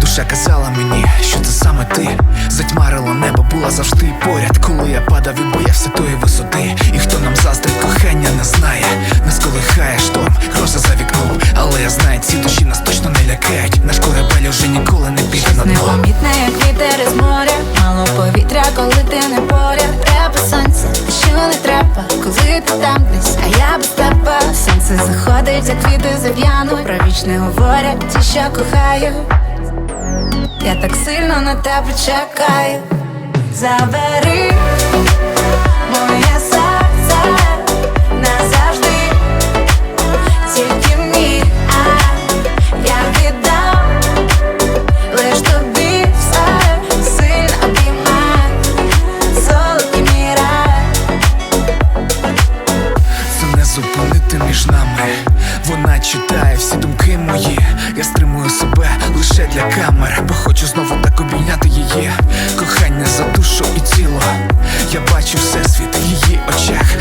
душа казала мені, що це саме ти Затьмарило небо, була завжди поряд, коли я падав і боявся тої висоти. І хто нам заздрить, кохання не знає, нас колихає шторм, гроза за вікном. Але я знаю, ці душі нас точно не лякають. Наш корабель уже ніколи не піде на дно. Непомітне, як вітер із моря, мало повітря, коли ти не поряд. Треба сонце, що не треба, коли ти там десь, а я без тебе. Сонце заходить, як квіти зав'яну Про вічне говорять, ті, що кохаю. Я так сильно на тебе чекаю. Забери зупинити між нами. Вона читає всі думки мої. Я стримую себе лише для камер, бо хочу знову так обійняти її. Кохання за душу і тіло. Я бачу всесвіт в її очах.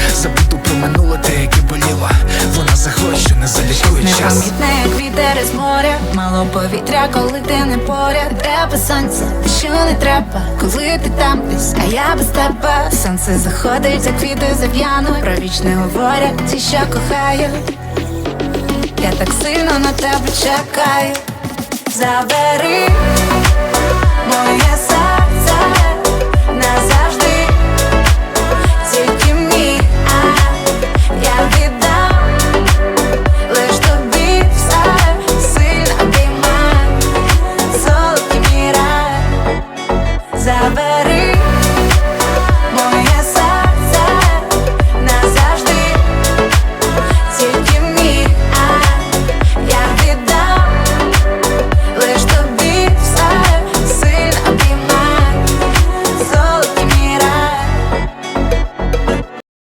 Непомітне, як вітер із моря, мало повітря, коли ти не поряд. Треба сонце, що не треба, коли ти там десь, а я без тебе. Сонце заходить, як квіти зав'яну Про вічне говорять, ті, що кохають. Я так сильно на тебе чекаю. Забери